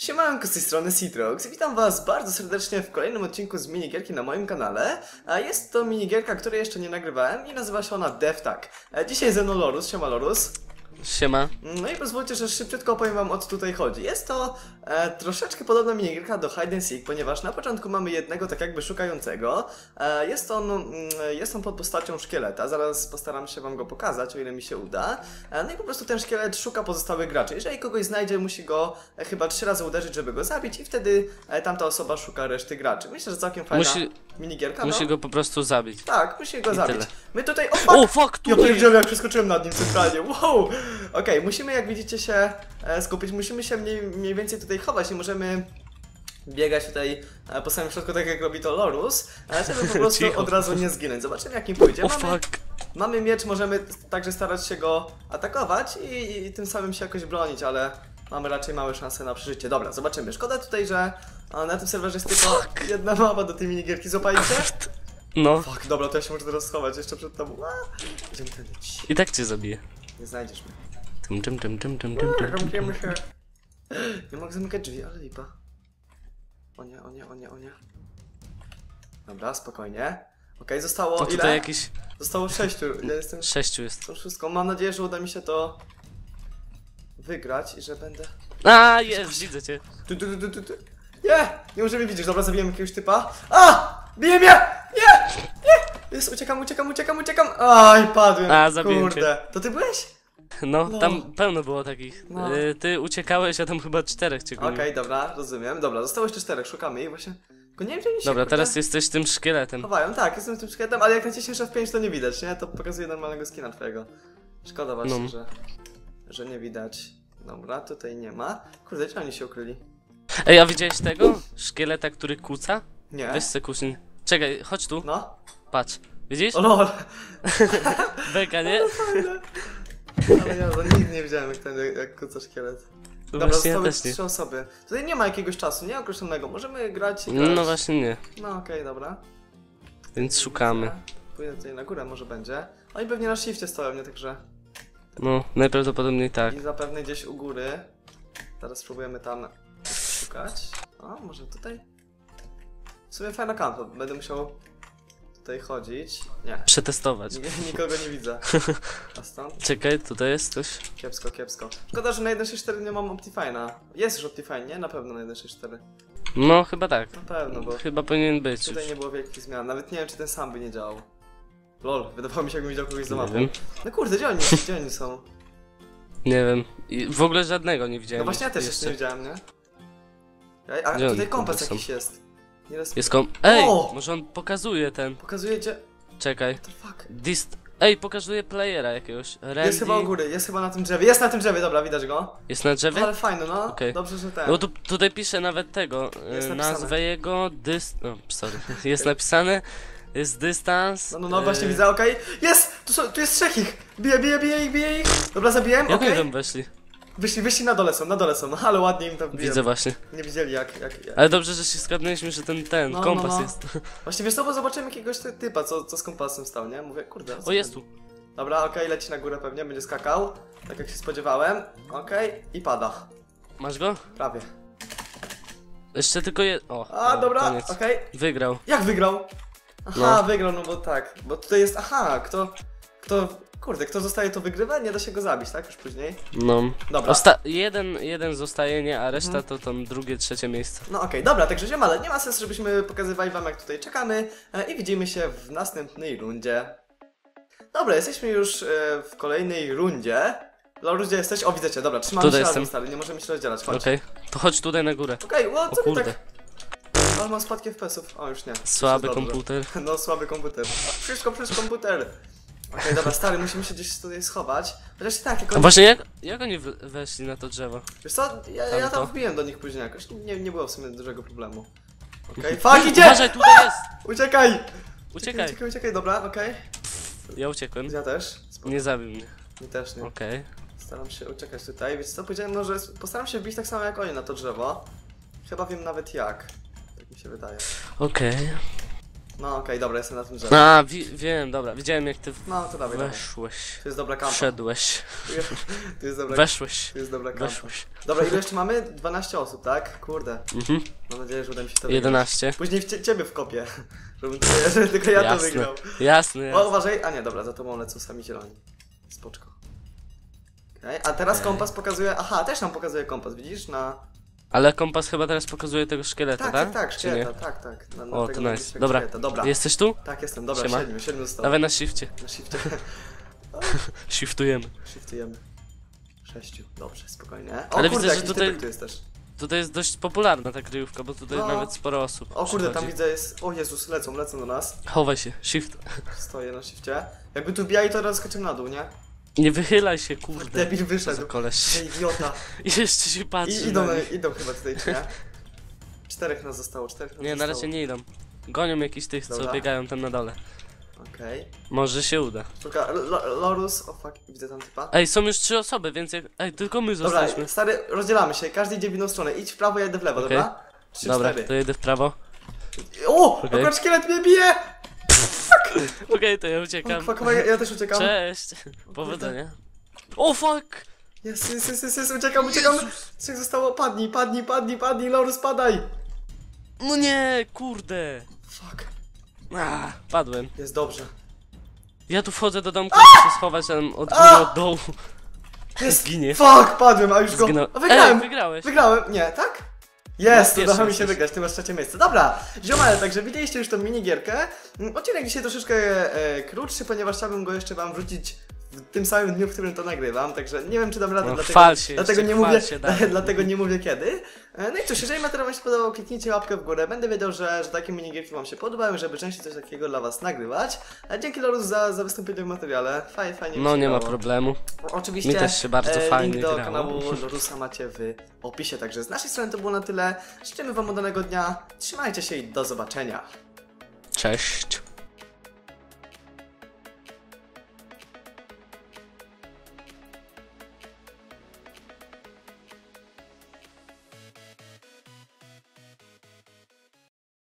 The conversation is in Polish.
Siemanko, z tej strony Citrox witam was bardzo serdecznie w kolejnym odcinku z minigierki na moim kanale. A jest to minigierka, której jeszcze nie nagrywałem i nazywa się ona DevTag. E, Dzisiaj ze mną Lorus, siema Lorus. Siema. No i pozwólcie, że szybciutko opowiem wam o co tutaj chodzi. Jest to e, troszeczkę podobna minigierka do Hide and Seek, ponieważ na początku mamy jednego tak jakby szukającego. E, jest, on, mm, jest on pod postacią szkieleta, zaraz postaram się wam go pokazać, o ile mi się uda. E, no i po prostu ten szkielet szuka pozostałych graczy. Jeżeli kogoś znajdzie, musi go e, chyba trzy razy uderzyć, żeby go zabić i wtedy e, tamta osoba szuka reszty graczy. Myślę, że całkiem fajna Musi- minigierka. Musi no. go po prostu zabić. Tak, musi go I zabić. tyle. My tutaj... O, fuck! O, fuck, Ja tu pierdzielę, jak przeskoczyłem nad nim centralnie, wow! Okej, musimy, jak widzicie, się e, skupić, musimy się mniej, mniej więcej tutaj chować, nie możemy biegać tutaj e, po samym środku, tak jak robi to Lorus, e, żeby po prostu od razu nie zginąć. Zobaczymy, jak im pójdzie. Mamy, fuck. mamy miecz, możemy także starać się go atakować i, i tym samym się jakoś bronić, ale mamy raczej małe szanse na przeżycie. Dobra, zobaczymy. Szkoda tutaj, że e, na tym serwerze jest tylko jedna mapa do tej minigierki. Złapaliście? No. Fuck, dobra, to ja się muszę teraz schować jeszcze przed tobą. A, Idziemy tędy. I tak cię zabije. Nie znajdziesz mnie. Tum, tum, tum, tum, tum, tum, tum. Zamkniemy się. Nie mogę zamykać drzwi, ale lipa. O nie, o nie, o nie, o nie. Dobra, spokojnie. Okej, zostało To ile? tutaj jakieś Zostało sześciu. Ja jestem sześciu jest. to wszystko. Mam nadzieję, że uda mi się to wygrać i że będę... A, jest, widzę cię. Tu, tu, tu, tu, tu. Nie! Nie możemy widzieć. Dobra, zabiłem jakiegoś typa. A! Bije mnie! Nie! Nie! Jest, uciekam, uciekam, uciekam, uciekam. Aj, padłem. A, zabiłem Kurde. To ty byłeś? No, No. tam pełno było takich. No. Y, Ty uciekałeś, a tam chyba czterech cię Okej, goniło. dobra, rozumiem. Dobra, zostało jeszcze czterech, szukamy ich właśnie. Tylko nie wiem, gdzie oni się Dobra, kurde, teraz jesteś tym szkieletem. chowają. Tak, jestem tym szkieletem, ale jak naciśniesz F5 to nie widać, nie? To pokazuje normalnego skina twojego. Szkoda właśnie, No. że, że nie widać. Dobra, tutaj nie ma. Kurde, gdzie oni się ukryli? Ej, a widziałeś tego? Szkieleta, który kuca? Nie. Weź se kucnij. Czekaj, chodź tu, No. patrz. Widzisz? O lol. Beka, nie? Ale ja to nigdy nie widziałem jak ten, jak kuca szkielet. No Dobra, właśnie, ja zostały też nie. trzy osoby. Tutaj nie ma jakiegoś czasu, nie określonego. Możemy grać i grać. No właśnie nie. No okej, dobra. Więc szukamy. Pójdę tutaj na górę, może będzie. Oni pewnie na shifcie stoją, nie? Także... No, najprawdopodobniej tak. I zapewne gdzieś u góry. Teraz spróbujemy tam szukać. O, może tutaj? W sumie fajna kampa, będę musiał tutaj chodzić. Nie, Przetestować. Nik- nikogo nie widzę. A stąd? Czekaj, tutaj jest coś. Kiepsko, kiepsko. Szkoda, że na 1.6.4 nie mam Optifine'a. Jest już Optifine, nie? Na pewno na 1.6.4. No, chyba tak. Na pewno, bo Chyba powinien być już. tutaj nie było wielkich zmian. Nawet nie wiem, czy ten sam by nie działał. Lol, wydawało mi się, jakbym widział kogoś za mapą. wiem. No kurde, gdzie oni, gdzie oni są? Nie wiem. I w ogóle żadnego nie widziałem. No właśnie ja też jeszcze nie widziałem, nie? Ej, A Gdzie tutaj oni kompas kurde jakiś jest. Nie. Jest kom... Ej! O! Może on pokazuje ten. Pokazuje gdzie... Czekaj. What the fuck? Dist... Ej, pokazuje playera jakiegoś. Randy... Jest chyba u góry, jest chyba na tym drzewie. Jest na tym drzewie, dobra, widać go. Jest na drzewie? Ale fajny, no. Okej. Dobrze, że ten. No tu, tutaj pisze nawet tego. Jest e, napisane. nazwę jego. Dyst... O, sorry. Jest napisane. Jest dystans. No, no, no, właśnie widzę, okej. Jest! Tu, są, tu jest trzech ich! Bije, bije, bije ich, bije ich. Dobra, zabiłem, Jak okej. oni tam weszli? Wyszli, wyszli na dole są, na dole są, no, ale ładnie im tam bije. Widzę właśnie. Nie widzieli jak, jak, jak. Ale dobrze, że się zgadnęliśmy, że ten, ten, No, no, kompas no. jest. Właśnie wiesz co, bo zobaczyłem jakiegoś ty- typa, co, co z kompasem stał, nie? Mówię, kurde. co O, jest chodzi? tu. Dobra, okej, leci na górę pewnie, będzie skakał. Tak jak się spodziewałem. Okej, i pada. Masz go? Prawie. Jeszcze tylko je... O, A, dobra, okej. Wygrał. Jak wygrał? Aha, wygrał, no bo tak. Bo tutaj jest, aha, kto, kto, kurde, kto zostaje to wygrywa, nie da się go zabić, tak? Już później. No. Dobra. Osta jeden, jeden zostaje, nie, a reszta Mhm. to tam drugie, trzecie miejsce. No okej, dobra, także ziomale, nie ma sensu, żebyśmy pokazywali wam jak tutaj czekamy e, i widzimy się w następnej rundzie. Dobra, jesteśmy już e, w kolejnej rundzie. Lorus, gdzie jesteś? O, widzę cię, dobra, trzymamy Tutaj się razem, jestem. stary, nie możemy się rozdzielać, chodź. Okej, to chodź tutaj na górę. Okej, okay, O co ty kurde. Ale mam spadki FPS-ów. O, już nie. Słaby Już komputer. No, słaby komputer. Wszystko przez komputer. Okej, dobra, stary, musimy się gdzieś tutaj schować. Chociaż i tak, jak A oni... właśnie jak, jak oni weszli na to drzewo? Wiesz co, ja, ja tam wbiłem do nich później jakoś, nie, nie było w sumie dużego problemu. Okej, fuck, idzie! Uważaj, tutaj jest! Uciekaj! Uciekaj! Uciekaj, uciekaj, dobra, okej. Ja uciekłem. Ja też. Spoko. Nie zabił mnie. Mi też nie. Okej. Staram się uciekać tutaj. Wiecie co, powiedziałem, no, że postaram się wbić tak samo jak oni na to drzewo. Chyba wiem nawet jak. Mi się wydaje. Okej. No okej, dobra, jestem na tym drzewie. A, wi wiem, dobra, widziałem jak ty No to dawaj, dawaj. weszłeś. To jest dobra kampa. Wszedłeś. To jest dobra, Weszłeś. to jest dobra kampa. Weszłeś. Dobra, ile jeszcze mamy? 12 osób, tak? Kurde. Mhm. Mam nadzieję, że uda mi się to wygrać. 11. Później w cie ciebie wkopię. Żebym tylko, żeby tylko ja to Jasne. wygrał. Jasne, O, jasne. uważaj. A nie, dobra, za tobą lecą sami zieloni. Spoczko. Okej, a teraz kompas pokazuje... Aha, też nam pokazuje kompas, widzisz? Na... Ale kompas chyba teraz pokazuje tego szkieleta, Tak, tak? tak, tak, Czy nie? szkieleta, tak, tak. Na, na O, to nice. Dobra. szkieleta. Dobra, Jesteś tu? tak jestem, dobra, Siema. siedmiu, siedmiu zostało. Dawaj na shifcie. Na shifcie. Shiftujemy. Shiftujemy. Sześciu, dobrze, spokojnie. O Ale kurde, widzę, że tutaj- tu jest też. Tutaj jest dość popularna ta kryjówka, bo tutaj No. nawet sporo osób O kurde, tam widzę jest... O Jezus, lecą, lecą do nas. Chowaj się, shift. Stoję na shifcie. Jakby tu bijali, to teraz skoczymy na dół, nie? Nie wychylaj się, kurde. Debil Co za wyszedł. koleś. Ej, idiota. I jeszcze się patrzy I idą, na nich. idą chyba tutaj, czy nie? Czterech nas zostało, czterech nas Nie, na zostało. razie nie idą. Gonią jakichś tych, co Dobra. biegają tam na dole. Okej. Może się uda. Sztuka, Lo- Lorus, o fuck, widzę tam typa. Ej, są już trzy osoby, więc jak... Ej, tylko my Dobra, zostaliśmy. stary, rozdzielamy się, każdy idzie w inną stronę. Idź w prawo, ja idę w lewo, Okej. dobra? Trzy, Dobra, cztery. to jedę w prawo. O! Okej. Akurat szkielet mnie bije! Okej, to ja Fuck, uciekam. fuck, fuck, ja, ja też uciekam. Cześć. Powodzenia. O fuck! Jest, jest, jest, jest, jest, uciekam, uciekam. Trzech zostało, padnij, padnij, padnij, padnij, Lorus, padaj! No nie, kurde. Fuck, A, padłem. jest dobrze. Ja tu wchodzę do domku, żeby się schować, tam od góry, od dołu. Jest, Zginie. fuck, padłem, a już go... Zginął. A wygrałem! Ej, wygrałeś. Wygrałem, nie, tak? Jest, No, udało mi się wygrać, ty masz trzecie miejsce. Dobra, ziomale, także widzieliście już tą minigierkę. Mm, Odcinek dzisiaj troszeczkę e, krótszy, ponieważ chciałbym go jeszcze wam wrzucić w tym samym dniu, w którym to nagrywam, także nie wiem czy dam radę, No, dlatego, chwal się dlatego, nie mówię, dlatego nie mówię kiedy. E, No i cóż, jeżeli materiał wam się podobał, kliknijcie łapkę w górę, będę wiedział, że, że takie minigierki wam się podobają, żeby częściej coś takiego dla was nagrywać. E, Dzięki Lorus za, za wystąpienie w materiale, fajnie, fajnie No nie ma problemu. Oczywiście Mi też się bardzo e, fajnie link do grało. kanału Lorusa macie w opisie, także z naszej strony to było na tyle. Życzymy wam udanego dnia, trzymajcie się i do zobaczenia. Cześć.